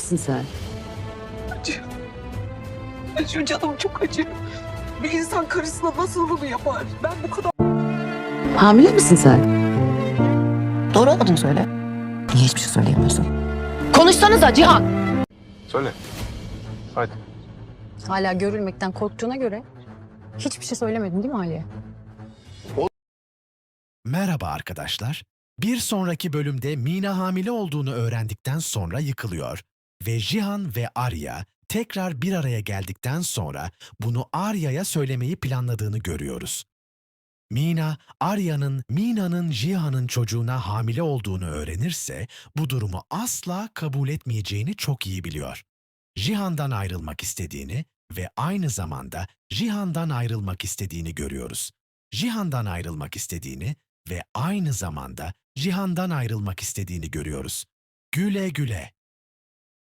misin sen? Acıyor. Acıyor canım çok acıyor. Bir insan karısına nasıl bunu yapar? Ben bu kadar... Hamile misin sen? Doğru olmadığını söyle. Niye hiçbir şey söyleyemiyorsun? Konuşsanıza Cihan. Söyle. Hadi. Hala görülmekten korktuğuna göre hiçbir şey söylemedin değil mi Ali'ye? Merhaba arkadaşlar. Bir sonraki bölümde Mina hamile olduğunu öğrendikten sonra yıkılıyor ve Jihan ve Arya tekrar bir araya geldikten sonra bunu Arya'ya söylemeyi planladığını görüyoruz. Mina, Arya'nın Mina'nın Jihan'ın çocuğuna hamile olduğunu öğrenirse bu durumu asla kabul etmeyeceğini çok iyi biliyor. Jihan'dan ayrılmak istediğini ve aynı zamanda Jihan'dan ayrılmak istediğini görüyoruz. Jihan'dan ayrılmak istediğini ve aynı zamanda Cihan'dan ayrılmak istediğini görüyoruz. Güle güle.